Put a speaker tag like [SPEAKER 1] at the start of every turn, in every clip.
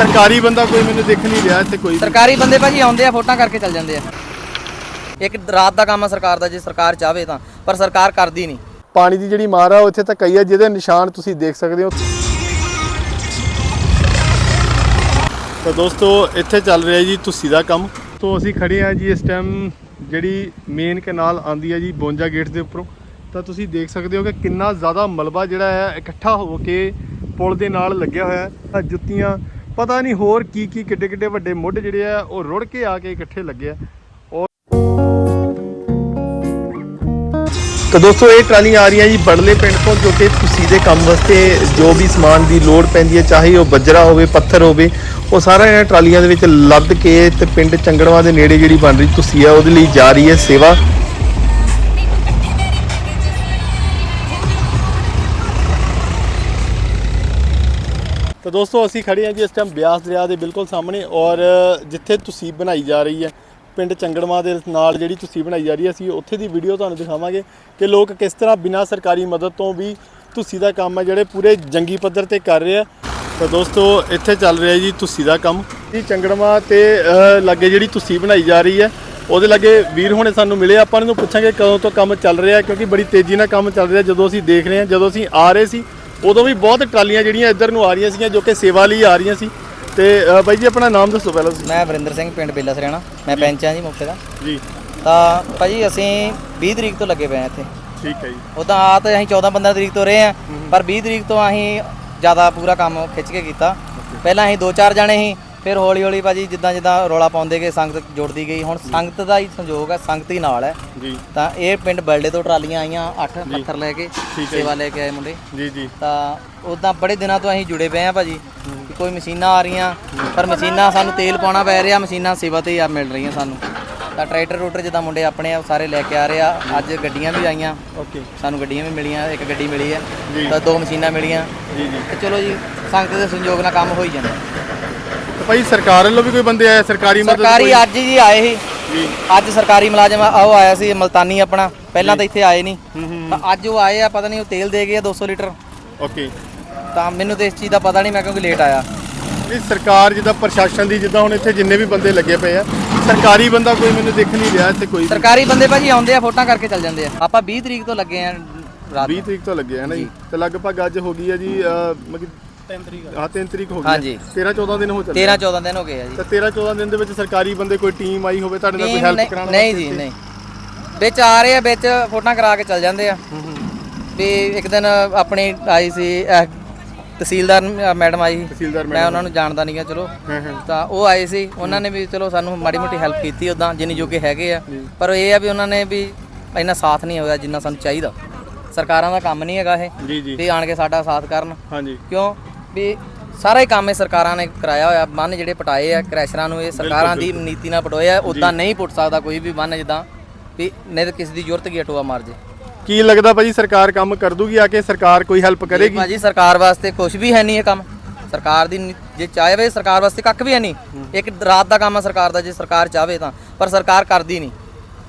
[SPEAKER 1] ਸਰਕਾਰੀ ਬੰਦਾ ਕੋਈ ਮੈਨੂੰ ਦਿਖ ਨਹੀਂ ਰਿਹਾ ਇੱਥੇ ਕੋਈ।
[SPEAKER 2] ਸਰਕਾਰੀ ਬੰਦੇ ਭਾਜੀ ਆਉਂਦੇ ਆ ਫੋਟਾਂ ਕਰਕੇ ਚੱਲ ਜਾਂਦੇ ਆ। ਇੱਕ ਰਾਤ ਦਾ ਕੰਮ ਆ ਸਰਕਾਰ ਦਾ ਜੇ ਸਰਕਾਰ ਚਾਹਵੇ ਤਾਂ ਪਰ ਸਰਕਾਰ ਕਰਦੀ ਨਹੀਂ।
[SPEAKER 1] ਪਾਣੀ ਦੀ ਜਿਹੜੀ ਮਾਰ ਆ ਉਹ ਇੱਥੇ ਤੱਕ ਆਈ ਹੈ ਜਿਹਦੇ ਨਿਸ਼ਾਨ ਤੁਸੀਂ ਦੇਖ ਸਕਦੇ ਹੋ। ਤਾਂ ਦੋਸਤੋ ਇੱਥੇ ਚੱਲ ਰਿਹਾ ਜੀ ਤੁਸੀਂ ਦਾ ਕੰਮ। ਤੋਂ ਅਸੀਂ ਖੜੇ ਆ ਜੀ ਇਸ ਟਾਈਮ ਜਿਹੜੀ ਮੇਨ ਕਨਾਲ ਆਂਦੀ ਹੈ ਜੀ 52 ਗੇਟ ਦੇ ਉੱਪਰੋਂ। ਤਾਂ ਤੁਸੀਂ ਦੇਖ ਸਕਦੇ ਹੋ ਕਿ ਕਿੰਨਾ ਜ਼ਿਆਦਾ ਮਲਬਾ ਜਿਹੜਾ ਹੈ ਇਕੱਠਾ ਹੋ ਕੇ ਪੁਲ ਦੇ ਨਾਲ ਲੱਗਿਆ ਹੋਇਆ ਹੈ। ਜੁੱਤੀਆਂ ਪਤਾ ਨਹੀਂ ਹੋਰ ਕੀ ਕੀ ਕਿੱਡੇ ਕਿੱਡੇ ਵੱਡੇ ਮੁੱਢ ਜਿਹੜੇ ਆ, ਉਹ ਰੁੜ ਕੇ ਆ ਕੇ ਇਕੱਠੇ ਲੱਗੇ ਆ। ਤਾਂ ਦੋਸਤੋ, ਇਹ ਟਰਾਲੀ ਆ ਰਹੀਆਂ ਜੀ ਬੜਲੇ ਪਿੰਡ ਤੋਂ, ਜੋ ਕਿ ਤੁਸੀਂ ਦੇ ਕੰਮ ਵਾਸਤੇ ਜੋ ਵੀ ਸਮਾਨ ਦੀ ਲੋੜ ਪੈਂਦੀ ਹੈ, ਚਾਹੇ ਉਹ ਬੱਜਰਾ ਹੋਵੇ, ਪੱਥਰ ਹੋਵੇ, ਉਹ ਸਾਰਾ ਇਹਨਾਂ ਟਰਾਲੀਆਂ ਦੇ ਵਿੱਚ ਲੱਦ ਕੇ ਤੇ ਪਿੰਡ ਚੰਗੜਵਾ ਦੇ ਨੇੜੇ ਜਿਹੜੀ ਬਣ ਰਹੀ ਤੁਸੀਂ ਆ, ਉਹਦੇ ਲਈ ਜਾ ਰਹੀ ਹੈ ਸੇਵਾ। ਤਾਂ ਦੋਸਤੋ ਅਸੀਂ ਖੜੇ ਹਾਂ ਜੀ ਇਸ ਟਾਈਮ ਬਿਆਸ ਦਰਿਆ ਦੇ ਬਿਲਕੁਲ ਸਾਹਮਣੇ ਔਰ ਜਿੱਥੇ ਤੁਸੀਂ ਬਣਾਈ ਜਾ ਰਹੀ ਹੈ ਪਿੰਡ ਚੰਗੜਮਾ ਦੇ ਨਾਲ ਜਿਹੜੀ ਤੁਸੀਂ ਬਣਾਈ ਜਾ ਰਹੀ ਹੈ ਅਸੀਂ ਉੱਥੇ ਦੀ ਵੀਡੀਓ ਤੁਹਾਨੂੰ ਦਿਖਾਵਾਂਗੇ ਕਿ ਲੋਕ ਕਿਸ ਤਰ੍ਹਾਂ ਬਿਨਾਂ ਸਰਕਾਰੀ ਮਦਦ ਤੋਂ ਵੀ ਤੁਸੀਂ ਦਾ ਕੰਮ ਹੈ ਜਿਹੜੇ ਪੂਰੇ ਜੰਗੀ ਪੱਧਰ ਤੇ ਕਰ ਰਹੇ ਆ। ਤਾਂ ਦੋਸਤੋ ਇੱਥੇ ਚੱਲ ਰਿਹਾ ਜੀ ਤੁਸੀਂ ਦਾ ਕੰਮ। ਜੀ ਚੰਗੜਮਾ ਤੇ ਅਹ, ਲਾਗੇ ਜਿਹੜੀ ਤੁਸੀਂ ਬਣਾਈ ਜਾ ਰਹੀ ਹੈ ਉਹਦੇ ਲਾਗੇ ਵੀਰ ਹੁਣੇ ਸਾਨੂੰ ਮਿਲੇ ਆਪਾਂ ਇਹਨਾਂ ਨੂੰ ਪੁੱਛਾਂਗੇ ਕਦੋਂ ਤੋਂ ਕੰਮ ਚੱਲ ਰਿਹਾ ਕਿਉਂਕਿ ਬੜੀ ਤੇਜ਼ੀ ਨਾਲ ਕੰਮ ਚੱਲ ਰਿਹਾ ਜਦੋਂ ਅਸੀਂ ਦੇਖ ਰਹੇ ਹਾਂ ਜਦੋਂ ਅਸੀਂ ਆ ਰਹੇ ਸੀ ਉਦੋਂ ਵੀ ਬਹੁਤ ਟਰਾਲੀਆਂ ਜਿਹੜੀਆਂ ਇੱਧਰ ਨੂੰ ਆ ਰਹੀਆਂ ਸੀਗੀਆਂ ਜੋ ਕਿ ਸੇਵਾ ਲਈ ਆ ਰਹੀਆਂ ਸੀ। ਤੇ ਅ, ਬਾਈ ਜੀ ਆਪਣਾ ਨਾਮ ਦੱਸੋ ਪਹਿਲਾਂ ਤੁਸੀਂ।
[SPEAKER 2] ਮੈਂ ਵਰਿੰਦਰ ਸਿੰਘ ਪਿੰਡ ਬੇਲਾ ਸਰਿਆਣਾ ਮੈਂ ਪੈਂਚ ਆ ਜੀ ਮੌਕੇ ਦਾ।
[SPEAKER 1] ਜੀ।
[SPEAKER 2] ਤਾਂ ਭਾਜੀ ਅਸੀਂ 20 ਤਰੀਕ ਤੋਂ ਲੱਗੇ ਪਏ ਆ ਇੱਥੇ।
[SPEAKER 1] ਠੀਕ ਹੈ ਜੀ।
[SPEAKER 2] ਉਦਾਂ ਆ ਤਾਂ ਅਸੀਂ 14 15 ਤਰੀਕ ਤੋਂ ਰਹੇ ਆ ਪਰ 20 ਤਰੀਕ ਤੋਂ ਅਸੀਂ ਜ਼ਿਆਦਾ ਪੂਰਾ ਕੰਮ ਖਿੱਚ ਕੇ ਕੀਤਾ। ਪਹਿਲਾਂ ਅਸੀਂ ਦੋ ਚਾਰ ਜਾਣੇ ਸੀ ਫਿਰ ਹੌਲੀ ਹੌਲੀ ਭਾਜੀ ਜਿੱਦਾਂ ਜਿੱਦਾਂ ਰੌਲਾ ਪਾਉਂਦੇ ਗਏ ਸੰਗਤ ਜੁੜਦੀ ਗਈ। ਹੁਣ ਸੰਗਤ ਦਾ ਹੀ ਸੰਯੋਗ ਹੈ ਸੰਗਤ ਹੀ ਨਾਲ ਹੈ।
[SPEAKER 1] ਜੀ।
[SPEAKER 2] ਤਾਂ ਇਹ ਪਿੰਡ ਬਲਡੇ ਤੋਂ ਟਰਾਲੀਆਂ ਆਈਆਂ 8 ਪੱਥਰ ਲੈ ਕੇ ਸੇਵਾ ਲੈ ਕੇ ਆਏ ਮੁੰਡੇ।
[SPEAKER 1] ਜੀ ਜੀ।
[SPEAKER 2] ਤਾਂ ਉਦਾਂ ਬੜੇ ਦਿਨਾਂ ਤੋਂ ਅਸੀਂ ਜੁੜੇ ਪਏ ਆ ਭਾਜੀ। ਕੋਈ ਮਸ਼ੀਨਾਂ ਆ ਰਹੀਆਂ ਪਰ ਮਸ਼ੀਨਾਂ ਸਾਨੂੰ ਤੇਲ ਪਾਉਣਾ ਪੈ ਰਿਹਾ ਮਸ਼ੀਨਾਂ ਸੇਵਾ ਤੇ ਹੀ ਆ ਮਿਲ ਰਹੀਆਂ ਸਾਨੂੰ। ਤਾਂ ਟਰੈਕਟਰ ਰੂਟਰ ਜਿੱਦਾਂ ਮੁੰਡੇ ਆਪਣੇ ਆ ਸਾਰੇ ਲੈ ਕੇ ਆ ਰਹੇ ਆ ਅੱਜ ਗੱਡੀਆਂ ਵੀ ਆਈਆਂ।
[SPEAKER 1] ਓਕੇ।
[SPEAKER 2] ਸਾਨੂੰ ਗੱਡੀਆਂ ਵੀ ਮਿਲੀਆਂ ਇੱਕ ਗੱਡੀ ਮਿਲੀ ਹੈ। ਤਾਂ ਦੋ ਮਸ਼ੀਨਾਂ ਮਿਲੀਆਂ।
[SPEAKER 1] ਜੀ ਜੀ।
[SPEAKER 2] ਤੇ ਚਲੋ ਜੀ ਸੰਗਤ ਦੇ ਸੰਯੋਗ ਨਾਲ ਕੰਮ ਹੋ ਹੀ ਜਾਂਦਾ।
[SPEAKER 1] ਭਾਈ ਸਰਕਾਰ ਵੱਲੋਂ ਵੀ ਕੋਈ ਬੰਦੇ ਆਏ ਸਰਕਾਰੀ ਮਦਦ
[SPEAKER 2] ਸਰਕਾਰੀ
[SPEAKER 1] ਕੋਈ?
[SPEAKER 2] ਅੱਜ ਜੀ ਆਏ ਸੀ।
[SPEAKER 1] ਜੀ।
[SPEAKER 2] ਅੱਜ ਸਰਕਾਰੀ ਮੁਲਾਜ਼ਮ ਆ- ਉਹ ਆਇਆ ਸੀ ਮਲਤਾਨੀ ਆਪਣਾ। ਪਹਿਲਾਂ ਤਾਂ ਇੱਥੇ ਆਏ ਨਹੀਂ। ਤਾਂ ਅੱਜ ਉਹ ਆਏ ਆ ਪਤਾ ਨਹੀਂ ਉਹ ਤੇਲ ਦੇ ਗਏ ਆ 200 ਲੀਟਰ।
[SPEAKER 1] ਓਕੇ।
[SPEAKER 2] ਤਾਂ ਮੈਨੂੰ ਤੇ ਇਸ ਚੀਜ਼ ਦਾ ਪਤਾ ਨਹੀਂ ਮੈਂ ਕਿਉਂਕਿ ਲੇਟ ਆਇਆ।
[SPEAKER 1] ਇਹ ਸਰਕਾਰ ਜਿੱਦਾਂ ਪ੍ਰਸ਼ਾਸਨ ਦੀ ਜਿੱਦਾਂ ਹੁਣ ਇੱਥੇ ਜਿੰਨੇ ਵੀ ਬੰਦੇ ਲੱਗੇ ਪਏ ਆ ਸਰਕਾਰੀ ਬੰਦਾ ਕੋਈ ਮੈਨੂੰ ਦਿਖ ਨਹੀਂ ਰਿਹਾ ਇੱਥੇ ਕੋਈ ਵੀ।
[SPEAKER 2] ਸਰਕਾਰੀ ਬੰਦੇ ਭਾਜੀ ਆਉਂਦੇ ਆ ਫੋਟਾਂ ਕਰਕੇ ਚੱਲ ਜਾਂਦੇ ਆ। ਆਪਾਂ 20 ਤਰੀਕ ਤੋਂ ਲੱਗੇ ਆ ਰਾਤ
[SPEAKER 1] 20 ਤਰੀਕ ਤੋਂ ਲੱਗੇ ਹੈ ਨਾ ਜੀ? ਤੇ ਲਗਭਗ ਅੱਜ ਹੋ ਗਈ ਹੈ ਜੀ ਮਤਲਬ 3 ਤਰੀਕ ਹਾਂ 3 ਤਰੀਕ ਹੋ ਗਈ
[SPEAKER 2] ਹਾਂਜੀ।
[SPEAKER 1] 13 14 ਦਿਨ ਹੋ ਚੱਲੇ
[SPEAKER 2] 13 14 ਦਿਨ ਹੋ ਗਏ ਆ ਜੀ।
[SPEAKER 1] ਤਾਂ 13 14 ਦਿਨ ਦੇ ਵਿੱਚ ਸਰਕਾਰੀ ਬੰਦੇ ਕੋਈ ਟੀਮ ਆਈ ਹੋਵੇ ਤੁਹਾਡੇ ਨਾਲ ਕੋਈ
[SPEAKER 2] ਨਹੀਂ
[SPEAKER 1] ਹੈਲਪ
[SPEAKER 2] ਨਹੀਂ-
[SPEAKER 1] ਕਰਾਉਣ
[SPEAKER 2] ਨਹੀਂ ਜੀ ਨਹੀਂ। ਵਿੱਚ ਆ ਰਹੇ ਆ ਵਿੱਚ ਫੋਟਾਂ ਕਰਾ ਕੇ ਚੱਲ ਜਾਂਦੇ ਆ। ਵੀ ਇੱਕ ਦਿਨ ਆਪਣੀ ਆਈ ਸੀ ਅਹ, ਤਹਿਸੀਲਦਾਰ ਮੈਡਮ ਆਈ ਸੀ।
[SPEAKER 1] ਤਹਿਸੀਲਦਾਰ
[SPEAKER 2] ਮੈਂ ਉਹਨਾਂ ਨੂੰ ਜਾਣਦਾ ਨਹੀਂਗਾ ਚਲੋ।
[SPEAKER 1] ਹਾਂ ਹਾਂ।
[SPEAKER 2] ਤਾਂ ਉਹ ਆਏ ਸੀ। ਉਹਨਾਂ ਨੇ ਵੀ ਚਲੋ ਸਾਨੂੰ ਮਾੜੀ ਮੋਟੀ ਹੈਲਪ ਕੀਤੀ ਉਦਾਂ ਜਿੰਨੀ ਜੋਗੇ ਹੈਗੇ ਆ। ਪਰ ਇਹ ਆ ਵੀ ਉਹਨਾਂ ਨੇ ਵੀ ਇੰਨਾ ਸਾਥ ਨਹੀਂ ਹੋਇਆ ਜਿੰਨਾ ਸਾਨੂੰ ਚਾਹੀਦਾ। ਸਰਕਾਰਾਂ ਦਾ ਕੰਮ ਨਹੀਂ ਹੈਗਾ ਇਹ।
[SPEAKER 1] ਜੀ ਜੀ।
[SPEAKER 2] ਵੀ ਆਣ ਕੇ ਸਾਡਾ ਸਾਥ ਕਰਨ।
[SPEAKER 1] ਹਾਂਜੀ।
[SPEAKER 2] ਕਿਉਂ? ਵੀ ਸਾਰਾ ਹੀ ਕੰਮ ਇਹ ਸਰਕਾਰਾਂ ਨੇ ਕਰਾਇਆ ਹੋਇਆ ਬੰਨ ਜਿਹੜੇ ਪਟਾਏ ਆ ਕ੍ਰੈਸ਼ਰਾਂ ਨੂੰ ਇਹ ਸਰਕਾਰਾਂ ਦੀ ਨੀਤੀ ਨਾਲ ਪਟੋਏ ਆ ਉਦਾਂ ਨਹੀਂ ਪੁੱਟ ਸਕਦਾ ਕੋਈ ਵੀ ਬੰਨ ਜਿੱਦਾਂ ਵੀ ਨਹੀਂ ਤਾਂ ਕਿਸੇ ਦੀ ਜ਼ਰੂਰਤ ਕੀ ਟੋਆ ਮਾਰ ਜੇ।
[SPEAKER 1] ਕੀ ਲੱਗਦਾ ਭਾਜੀ ਸਰਕਾਰ ਕੰਮ ਕਰ ਦੂਗੀ ਆ ਕੇ ਸਰਕਾਰ ਕੋਈ ਹੈਲਪ ਕਰੇਗੀ?
[SPEAKER 2] ਭਾਜੀ ਸਰਕਾਰ ਵਾਸਤੇ ਕੁਝ ਵੀ ਹੈ ਨਹੀਂ ਇਹ ਕੰਮ। ਸਰਕਾਰ ਦੀ ਨੀ- ਜੇ ਚਾਹਵੇ ਸਰਕਾਰ ਵਾਸਤੇ ਕੱਖ ਵੀ ਹੈ ਨਹੀਂ। ਇੱਕ ਰਾਤ ਦਾ ਕੰਮ ਆ ਸਰਕਾਰ ਦਾ ਜੇ ਸਰਕਾਰ ਚਾਹਵੇ ਤਾਂ ਪਰ ਸਰਕਾਰ ਕਰਦੀ ਨਹੀਂ।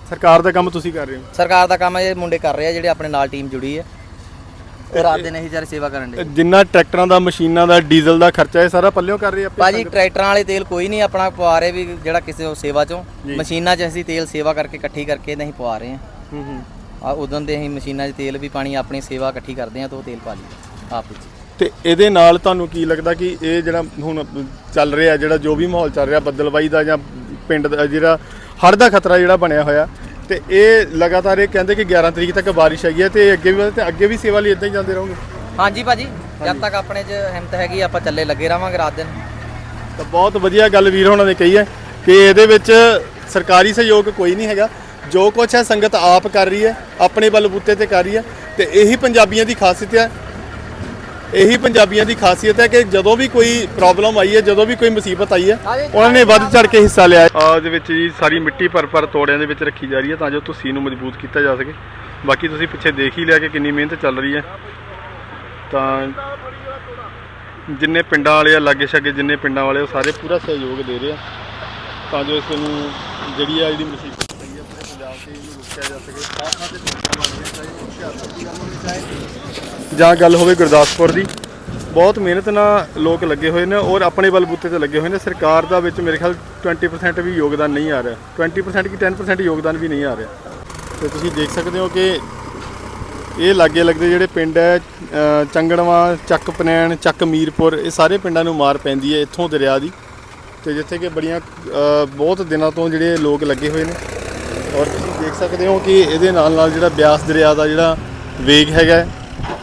[SPEAKER 1] ਸਰਕਾਰ ਦਾ ਕੰਮ ਤੁਸੀਂ ਕਰ ਰਹੇ ਹੋ?
[SPEAKER 2] ਸਰਕਾਰ ਦਾ ਕੰਮ ਇਹ ਮੁੰਡੇ ਕਰ ਰਹੇ ਆ ਜਿਹੜੇ ਆਪਣੇ ਨਾਲ ਟੀਮ ਜੁੜੀ ਹੈ ਤੇ ਰਾਤ ਦਿਨ ਇਹ ਵਿਚਾਰੇ ਸੇਵਾ ਕਰਨ ਦੇ
[SPEAKER 1] ਜਿੰਨਾ ਟਰੈਕਟਰਾਂ ਦਾ ਮਸ਼ੀਨਾਂ ਦਾ ਡੀਜ਼ਲ ਦਾ ਖਰਚਾ ਇਹ ਸਾਰਾ ਪੱਲਿਓਂ ਕਰ ਰਹੇ ਆ ਆਪੇ
[SPEAKER 2] ਭਾਜੀ ਟਰੈਕਟਰਾਂ ਵਾਲੇ ਤੇਲ ਕੋਈ ਨਹੀਂ ਆਪਣਾ ਪਵਾ ਰਹੇ ਵੀ ਜਿਹੜਾ ਕਿਸੇ ਉਹ ਸੇਵਾ ਚੋਂ। ਮਸ਼ੀਨਾਂ 'ਚ ਅਸੀਂ ਤੇਲ ਸੇਵਾ ਕਰਕੇ ਇਕੱਠੀ ਕਰਕੇ ਨਹੀਂ ਪਵਾ ਰਹੇ ਹਾਂ।
[SPEAKER 1] ਹੂੰ ਹੂੰ।
[SPEAKER 2] ਆ ਉਦੋਂ ਦੇ ਅਸੀਂ ਮਸ਼ੀਨਾਂ 'ਚ ਤੇਲ ਵੀ ਪਾਣੀ ਆਪਣੀ ਸੇਵਾ ਇਕੱਠੀ ਕਰਦੇ ਹਾਂ ਤਾਂ ਉਹ ਤੇਲ ਪਾ ਲਈਦਾ ਆਪ ਵਿੱਚ।
[SPEAKER 1] ਤੇ ਇਹਦੇ ਨਾਲ ਤੁਹਾਨੂੰ ਕੀ ਲੱਗਦਾ ਕਿ ਇਹ ਜਿਹੜਾ ਹੁਣ ਚੱਲ ਰਿਹਾ ਜਿਹੜਾ ਜੋ ਵੀ ਮਾਹੌਲ ਚੱਲ ਰਿਹਾ ਬੱਦਲਬਾਈ ਦਾ ਜਾਂ ਪਿੰਡ ਦਾ ਜਿਹੜਾ ਹੜ੍ਹ ਦਾ ਖਤਰਾ ਜਿਹੜਾ ਬਣਿਆ ਹੋਇਆ ਤੇ ਇਹ ਲਗਾਤਾਰ ਇਹ ਕਹਿੰਦੇ ਕਿ 11 ਤਰੀਕ ਤੱਕ ਬਾਰਿਸ਼ ਹੈਗੀ ਹੈ ਤੇ ਅੱਗੇ ਵੀ ਤੇ ਅੱਗੇ ਵੀ ਸੇਵਾ ਲਈ ਇਦਾਂ ਹੀ ਜਾਂਦੇ ਰਹੋਗੇ?
[SPEAKER 2] ਹਾਂਜੀ ਭਾਜੀ ਜਦ ਤੱਕ ਆਪਣੇ 'ਚ ਹਿੰਮਤ ਹੈਗੀ ਆਪਾਂ ਚੱਲੇ ਲੱਗੇ ਰਵਾਂਗੇ ਰਾਤ ਦਿਨ।
[SPEAKER 1] ਤਾਂ ਬਹੁਤ ਵਧੀਆ ਗੱਲ ਵੀਰ ਹੋਣਾ ਨੇ ਕਹੀ ਹੈ ਕਿ ਇਹਦੇ ਵਿੱਚ ਸਰਕਾਰੀ ਸਹਿਯੋਗ ਕੋਈ ਨਹੀਂ ਹੈਗਾ। ਜੋ ਕੁਛ ਹੈ ਸੰਗਤ ਆਪ ਕਰ ਰਹੀ ਹੈ ਆਪਣੇ ਬਲਬੂਤੇ ਤੇ ਕਰ ਰਹੀ ਹੈ ਤੇ ਇਹੀ ਪੰਜਾਬੀਆਂ ਦੀ ਖਾਸੀਅਤ ਹੈ ਇਹੀ ਪੰਜਾਬੀਆਂ ਦੀ ਖਾਸੀਅਤ ਹੈ ਕਿ ਜਦੋਂ ਵੀ ਕੋਈ ਪ੍ਰੋਬਲਮ ਆਈ ਹੈ, ਜਦੋਂ ਵੀ ਕੋਈ ਮੁਸੀਬਤ ਆਈ ਹੈ, ਉਹਨਾਂ ਨੇ ਵੱਧ ਚੜ ਕੇ ਹਿੱਸਾ ਲਿਆ ਆ ਦੇ ਵਿੱਚ ਜੀ ਸਾਰੀ ਮਿੱਟੀ ਭਰ ਭਰ ਤੋੜਿਆਂ ਦੇ ਵਿੱਚ ਰੱਖੀ ਜਾ ਰਹੀ ਹੈ ਤਾਂ ਜੋ ਤੁਸੀਂ ਨੂੰ ਮਜ਼ਬੂਤ ਕੀਤਾ ਜਾ ਸਕੇ। ਬਾਕੀ ਤੁਸੀਂ ਪਿੱਛੇ ਦੇਖ ਹੀ ਲਿਆ ਕਿ ਕਿੰਨੀ ਮਿਹਨਤ ਚੱਲ ਰਹੀ ਹੈ। ਤਾਂ ਜਿੰਨੇ ਪਿੰਡਾਂ ਵਾਲੇ ਆ, ਲਾਗੇ ਛਾਗੇ ਜਿੰਨੇ ਪਿੰਡਾਂ ਵਾਲੇ ਉਹ ਸਾਰੇ ਪੂਰਾ ਸਹਿਯੋਗ ਦੇ ਰਹੇ ਆ। ਤਾਂ ਜੋ ਇਸ ਨੂੰ ਜਿਹੜੀ ਆ ਜਿਹੜੀ ਮੁਸੀਬਤ ਪਈ ਆ ਪੂਰੇ ਪੰਜਾਬ ਤੇ ਇਹਨੂੰ ਜਾ ਸਕੇ। ਸਾਥ ਸਾਥ ਤੇ ਜਾਂ ਗੱਲ ਹੋਵੇ ਗੁਰਦਾਸਪੁਰ ਦੀ ਬਹੁਤ ਮਿਹਨਤ ਨਾਲ ਲੋਕ ਲੱਗੇ ਹੋਏ ਨੇ ਔਰ ਆਪਣੇ ਬਲਬੂਤੇ ਤੇ ਲੱਗੇ ਹੋਏ ਨੇ। ਸਰਕਾਰ ਦਾ ਵਿੱਚ ਮੇਰੇ ਖਿਆਲ 20% ਵੀ ਯੋਗਦਾਨ ਨਹੀਂ ਆ ਰਿਹਾ। 20% ਕੀ 10% ਯੋਗਦਾਨ ਵੀ ਨਹੀਂ ਆ ਰਿਹਾ। ਤੇ ਤੁਸੀਂ ਦੇਖ ਸਕਦੇ ਹੋ ਕਿ ਇਹ ਲਾਗੇ ਲੱਗਦੇ ਜਿਹੜੇ ਪਿੰਡ ਹੈ ਅ, ਚੰਗੜਵਾ ਚੱਕ ਪਨੈਣ ਚੱਕ ਮੀਰਪੁਰ ਇਹ ਸਾਰੇ ਪਿੰਡਾਂ ਨੂੰ ਮਾਰ ਪੈਂਦੀ ਹੈ ਇੱਥੋਂ ਦਰਿਆ ਦੀ। ਤੇ ਜਿੱਥੇ ਕਿ ਬੜੀਆਂ ਬਹੁਤ ਦਿਨਾਂ ਤੋਂ ਜਿਹੜੇ ਲੋਕ ਲੱਗੇ ਹੋਏ ਨੇ। ਔਰ ਤੁਸੀਂ ਦੇਖ ਸਕਦੇ ਹੋ ਕਿ ਇਹਦੇ ਨਾਲ ਨਾਲ ਜਿਹੜਾ ਬਿਆਸ ਦਰਿਆ ਦਾ ਜਿਹੜਾ ਵੇਗ ਹੈਗਾ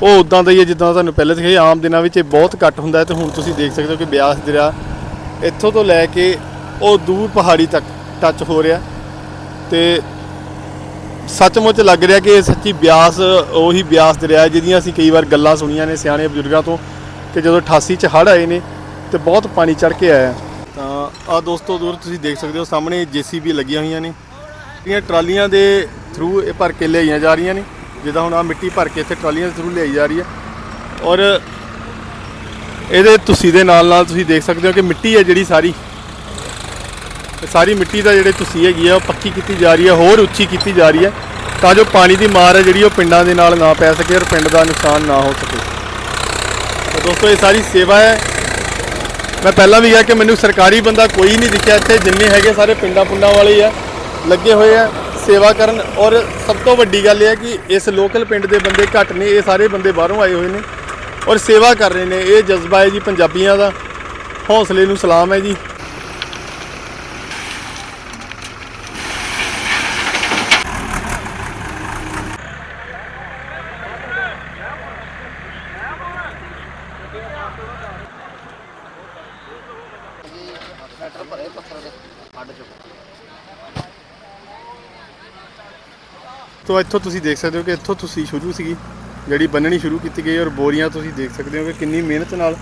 [SPEAKER 1] ਉਹ ਉਦਾਂ ਦਾ ਹੀ ਹੈ ਜਿੱਦਾਂ ਤੁਹਾਨੂੰ ਪਹਿਲੇ ਦਿਖਾਇਆ, ਆਮ ਦਿਨਾਂ ਵਿੱਚ ਇਹ ਬਹੁਤ ਘੱਟ ਹੁੰਦਾ ਹੈ ਤੇ ਹੁਣ ਤੁਸੀਂ ਦੇਖ ਸਕਦੇ ਹੋ ਕਿ ਬਿਆਸ ਦਰਿਆ ਇੱਥੋਂ ਤੋਂ ਲੈ ਕੇ ਉਹ ਦੂਰ ਪਹਾੜੀ ਤੱਕ ਟੱਚ ਹੋ ਰਿਹਾ। ਤੇ ਸੱਚਮੁੱਚ ਲੱਗ ਰਿਹਾ ਕਿ ਸੱਚੀ ਬਿਆਸ, ਉਹੀ ਬਿਆਸ ਦਰਿਆ ਜਿਹਦੀਆਂ ਅਸੀਂ ਕਈ ਵਾਰ ਗੱਲਾਂ ਸੁਣੀਆਂ ਨੇ ਸਿਆਣੇ ਬਜ਼ੁਰਗਾਂ ਤੋਂ ਕਿ ਜਦੋਂ 88 ਚ ਹੜ੍ਹ ਆਏ ਨੇ ਤੇ ਬਹੁਤ ਪਾਣੀ ਚੜ ਕੇ ਆਇਆ ਤਾਂ ਆ ਦੋਸਤੋ, ਦੂਰ ਤੁਸੀਂ ਦੇਖ ਸਕਦੇ ਹੋ, ਸਾਹਮਣੇ ਜੀਸੀਬੀ ਲੱਗੀਆਂ ਹੋਈਆਂ ਨੇ। ਜਿਹੜੀਆਂ ਟਰਾਲੀਆਂ ਦੇ ਥਰੂ ਇਹ ਭਰ ਕੇ ਲਿਆਈਆਂ ਜਾ ਰਹੀਆਂ ਨੇ। ਜਿੱਦਾਂ ਹੁਣ ਆ ਮਿੱਟੀ ਭਰ ਕੇ ਇੱਥੇ ਟਰਾਲੀਆਂ ਦੇ ਥਰੂ ਲਿਆਈ ਜਾ ਰਹੀ ਹੈ। ਔਰ ਇਹਦੇ ਤੁਸੀਂ ਦੇ ਨਾਲ ਨਾਲ ਤੁਸੀਂ ਦੇਖ ਸਕਦੇ ਹੋ ਕਿ ਮਿੱਟੀ ਹੈ ਜਿਹੜੀ ਸਾਰੀ। ਸਾਰੀ ਮਿੱਟੀ ਦਾ ਜਿਹੜੇ ਤੁਸੀਂ ਹੈਗੀ ਆ, ਉਹ ਪੱਕੀ ਕੀਤੀ ਜਾ ਰਹੀ ਹੈ, ਹੋਰ ਉੱਚੀ ਕੀਤੀ ਜਾ ਰਹੀ ਹੈ। ਤਾਂ ਜੋ ਪਾਣੀ ਦੀ ਮਾਰ ਹੈ ਜਿਹੜੀ ਉਹ ਪਿੰਡਾਂ ਦੇ ਨਾਲ ਨਾ ਪੈ ਸਕੇ ਔਰ ਪਿੰਡ ਦਾ ਨੁਕਸਾਨ ਨਾ ਹੋ ਸਕੇ। ਤਾਂ ਦੋਸਤੋ, ਇਹ ਸਾਰੀ ਸੇਵਾ ਹੈ। ਮੈਂ ਪਹਿਲਾਂ ਵੀ ਕਿਹਾ ਕਿ ਮੈਨੂੰ ਸਰਕਾਰੀ ਬੰਦਾ ਕੋਈ ਨਹੀਂ ਦਿਖਿਆ ਇੱਥੇ, ਜਿੰਨੇ ਹੈਗੇ ਸਾਰੇ ਪਿੰਡਾਂ ਪੁੰਡਾਂ ਵਾਲੇ ਹੀ ਆ। ਲੱਗੇ ਹੋਏ ਆ ਸੇਵਾ ਕਰਨ ਔਰ ਸਭ ਤੋਂ ਵੱਡੀ ਗੱਲ ਇਹ ਹੈ ਕਿ ਇਸ ਲੋਕਲ ਪਿੰਡ ਦੇ ਬੰਦੇ ਘੱਟ ਨੇ, ਇਹ ਸਾਰੇ ਬੰਦੇ ਬਾਹਰੋਂ ਆਏ ਹੋਏ ਨੇ ਔਰ ਸੇਵਾ ਕਰ ਰਹੇ ਨੇ। ਇਹ ਜਜ਼ਬਾ ਹੈ ਜੀ ਪੰਜਾਬੀਆਂ ਦਾ। ਹੌਸਲੇ ਨੂੰ ਸਲਾਮ ਹੈ ਜੀ। ਤੋ ਇੱਥੋਂ ਤੁਸੀਂ ਦੇਖ ਸਕਦੇ ਹੋ ਕਿ ਇੱਥੋਂ ਤੁਸੀਂ ਸ਼ੁਰੂ ਸੀਗੀ ਜਿਹੜੀ ਬੰਨਣੀ ਸ਼ੁਰੂ ਕੀਤੀ ਗਈ ਔਰ ਬੋਰੀਆਂ ਤੁਸੀਂ ਦੇਖ ਸਕਦੇ ਹੋ ਕਿ ਕਿੰਨੀ ਮਿਹਨਤ ਨਾਲ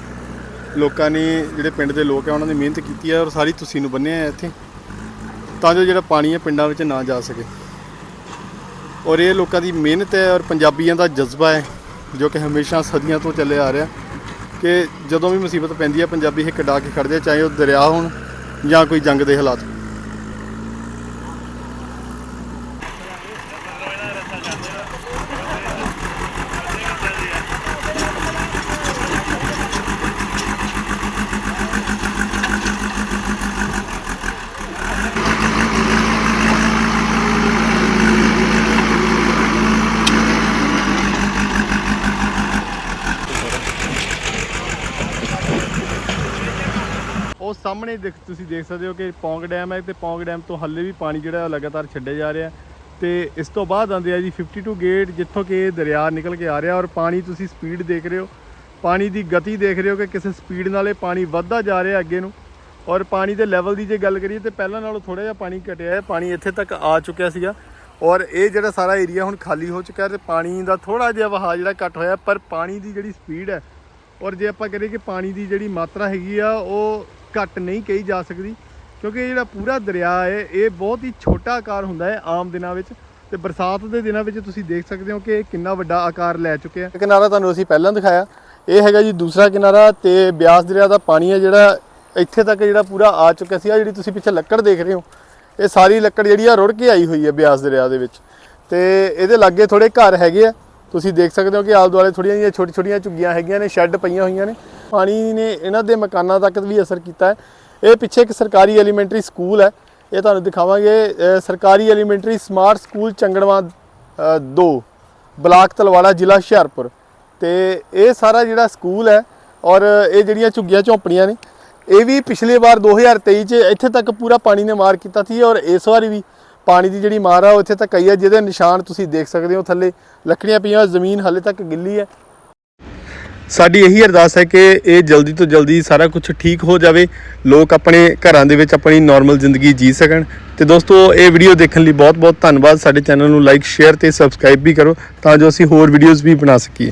[SPEAKER 1] ਲੋਕਾਂ ਨੇ ਜਿਹੜੇ ਪਿੰਡ ਦੇ ਲੋਕ ਆ ਉਹਨਾਂ ਨੇ ਮਿਹਨਤ ਕੀਤੀ ਹੈ ਔਰ ਸਾਰੀ ਤੁਸੀਂ ਨੂੰ ਬੰਨਿਆ ਹੈ ਇੱਥੇ ਤਾਂ ਜੋ ਜਿਹੜਾ ਪਾਣੀ ਹੈ ਪਿੰਡਾਂ ਵਿੱਚ ਨਾ ਜਾ ਸਕੇ। ਔਰ ਇਹ ਲੋਕਾਂ ਦੀ ਮਿਹਨਤ ਹੈ ਔਰ ਪੰਜਾਬੀਆਂ ਦਾ ਜਜ਼ਬਾ ਹੈ ਜੋ ਕਿ ਹਮੇਸ਼ਾ ਸਦੀਆਂ ਤੋਂ ਚੱਲਿਆ ਆ ਰਿਹਾ ਕਿ ਜਦੋਂ ਵੀ ਮੁਸੀਬਤ ਪੈਂਦੀ ਹੈ ਪੰਜਾਬੀ ਹਿੱਕ ਡਾ ਕੇ ਖੜਦੇ ਆ, ਚਾਹੇ ਉਹ ਦਰਿਆ ਹੋਣ ਜਾਂ ਕੋਈ ਜੰਗ ਦੇ ਹਾਲਾਤ। ਸਾਹਮਣੇ ਦੇਖ ਤੁਸੀਂ ਦੇਖ ਸਕਦੇ ਹੋ ਕਿ ਪੌਂਗ ਡੈਮ ਹੈ ਤੇ ਪੌਂਗ ਡੈਮ ਤੋਂ ਹੱਲੇ ਵੀ ਪਾਣੀ ਜਿਹੜਾ ਲਗਾਤਾਰ ਛੱਡਿਆ ਜਾ ਰਿਹਾ ਤੇ ਇਸ ਤੋਂ ਬਾਅਦ ਆਉਂਦੇ ਆ ਜੀ 52 ਗੇਟ ਜਿੱਥੋਂ ਕਿ ਦਰਿਆ ਨਿਕਲ ਕੇ ਆ ਰਿਹਾ ਔਰ ਪਾਣੀ ਤੁਸੀਂ ਸਪੀਡ ਦੇਖ ਰਹੇ ਹੋ। ਪਾਣੀ ਦੀ ਗਤੀ ਦੇਖ ਰਹੇ ਹੋ ਕਿ ਕਿਸੇ ਸਪੀਡ ਨਾਲ ਇਹ ਪਾਣੀ ਵੱਧਦਾ ਜਾ ਰਿਹਾ ਅੱਗੇ ਨੂੰ। ਔਰ ਪਾਣੀ ਦੇ ਲੈਵਲ ਦੀ ਜੇ ਗੱਲ ਕਰੀਏ ਤੇ ਪਹਿਲਾਂ ਨਾਲੋਂ ਥੋੜਾ ਜਿਹਾ ਪਾਣੀ ਘਟਿਆ ਹੈ, ਪਾਣੀ ਇੱਥੇ ਤੱਕ ਆ ਚੁੱਕਿਆ ਸੀਗਾ। ਔਰ ਇਹ ਜਿਹੜਾ ਸਾਰਾ ਏਰੀਆ ਹੁਣ ਖਾਲੀ ਹੋ ਚੁੱਕਾ ਹੈ ਤੇ ਪਾਣੀ ਦਾ ਥੋੜਾ ਜਿਹਾ ਵਹਾਅ ਜਿਹੜਾ ਘਟ ਹੋਇਆ, ਪਰ ਪਾਣੀ ਦੀ ਜਿਹੜੀ ਸਪੀਡ ਹੈ, ਔਰ ਜੇ ਆਪਾਂ ਕਰੀਏ ਕਿ ਪਾਣੀ ਦੀ ਜਿਹੜੀ ਮਾਤਰਾ ਹੈਗੀ ਆ, ਉਹ ਘੱਟ ਨਹੀਂ ਕਹੀ ਜਾ ਸਕਦੀ, ਕਿਉਂਕਿ ਇਹ ਜਿਹੜਾ ਪੂਰਾ ਦਰਿਆ ਹੈ, ਇਹ ਬਹੁਤ ਹੀ ਛੋਟਾ ਆਕਾਰ ਹੁੰਦਾ ਹੈ ਆਮ ਦਿਨਾਂ ਵਿੱਚ ਤੇ ਬਰਸਾਤ ਦੇ ਦਿਨਾਂ ਵਿੱਚ ਤੁਸੀਂ ਦੇਖ ਸਕਦੇ ਹੋ ਕਿ ਇਹ ਕਿੰਨਾ ਵੱਡਾ ਆਕਾਰ ਲੈ ਚੁੱਕਿਆ ਕਿਨਾਰਾ ਤੁਹਾਨੂੰ ਅਸੀਂ ਪਹਿਲਾਂ ਦਿਖਾਇਆ, ਇਹ ਹੈਗਾ ਜੀ ਦੂਸਰਾ ਕਿਨਾਰਾ ਤੇ ਬਿਆਸ ਦਰਿਆ ਦਾ ਪਾਣੀ ਹੈ ਜਿਹੜਾ ਇੱਥੇ ਤੱਕ ਜਿਹੜਾ ਪੂਰਾ ਆ ਚੁੱਕਿਆ ਸੀ। ਆ ਜਿਹੜੀ ਤੁਸੀਂ ਪਿੱਛੇ ਲੱਕੜ ਦੇਖ ਰਹੇ ਹੋ, ਇਹ ਸਾਰੀ ਲੱਕੜ ਜਿਹੜੀ ਆ ਰੁੜ ਕੇ ਆਈ ਹੋਈ ਹੈ ਬਿਆਸ ਦਰਿਆ ਦੇ ਵਿੱਚ ਤੇ ਇਹਦੇ ਲਾਗੇ ਥੋੜੇ ਘਰ ਹੈਗੇ ਆ। ਤੁਸੀਂ ਦੇਖ ਸਕਦੇ ਹੋ ਕਿ ਆਲੇ ਦੁਆਲੇ ਥੋੜੀਆਂ ਜਿਹੀਆਂ ਛੋਟੀ ਛੋਟੀਆਂ ਝੁੱਗੀਆਂ ਹੈਗੀਆਂ ਨੇ, ਸ਼ੈੱਡ ਪਈਆਂ ਹੋਈਆਂ ਨੇ। ਪਾਣੀ ਨੇ ਇਹਨਾਂ ਦੇ ਮਕਾਨਾਂ ਤੱਕ ਵੀ ਅਸਰ ਕੀਤਾ ਹੈ। ਇਹ ਪਿੱਛੇ ਇੱਕ ਸਰਕਾਰੀ ਐਲੀਮੈਂਟਰੀ ਸਕੂਲ ਹੈ। ਇਹ ਤੁਹਾਨੂੰ ਦਿਖਾਵਾਂਗੇ। ਸਰਕਾਰੀ elementary smart school Changarwa 2 block Talwara, ਜ਼ਿਲ੍ਹਾ ਹੁਸ਼ਿਆਰਪੁਰ। ਤੇ ਇਹ ਸਾਰਾ ਜਿਹੜਾ ਸਕੂਲ ਹੈ ਔਰ ਇਹ ਜਿਹੜੀਆਂ ਝੁੱਗੀਆਂ ਝੌਂਪੜੀਆਂ ਨੇ, ਇਹ ਵੀ ਪਿਛਲੇ ਵਾਰ 2023 ਚ ਇੱਥੇ ਤੱਕ ਪੂਰਾ ਪਾਣੀ ਨੇ ਮਾਰ ਕੀਤਾ ਸੀ ਔਰ ਇਸ ਵਾਰੀ ਵੀ ਪਾਣੀ ਦੀ ਜਿਹੜੀ ਮਾਰ ਆ, ਉਹ ਇੱਥੇ ਤੱਕ ਆਈ ਹੈ ਜਿਹਦੇ ਨਿਸ਼ਾਨ ਤੁਸੀਂ ਦੇਖ ਸਕਦੇ ਹੋ ਥੱਲੇ। ਲੱਕੜੀਆਂ ਪਈਆਂ, ਜ਼ਮੀਨ ਹਾਲੇ ਤੱਕ ਗਿੱਲੀ ਹੈ। ਸਾਡੀ ਇਹੀ ਅਰਦਾਸ ਹੈ ਕਿ ਇਹ ਜਲਦੀ ਤੋਂ ਜਲਦੀ ਸਾਰਾ ਕੁਝ ਠੀਕ ਹੋ ਜਾਵੇ। ਲੋਕ ਆਪਣੇ ਘਰਾਂ ਦੇ ਵਿੱਚ ਆਪਣੀ ਨਾਰਮਲ ਜ਼ਿੰਦਗੀ ਜੀ ਸਕਣ। ਤੇ ਦੋਸਤੋ, ਇਹ ਵੀਡੀਓ ਦੇਖਣ ਲਈ ਬਹੁਤ ਬਹੁਤ ਧੰਨਵਾਦ। ਸਾਡੇ ਚੈਨਲ ਨੂੰ ਲਾਈਕ ਸ਼ੇਅਰ ਤੇ ਸਬਸਕ੍ਰਾਈਬ ਵੀ ਕਰੋ, ਤਾਂ ਜੋ ਅਸੀਂ ਹੋਰ ਵੀਡੀਓਜ਼ ਵੀ ਬਣਾ ਸਕੀਏ।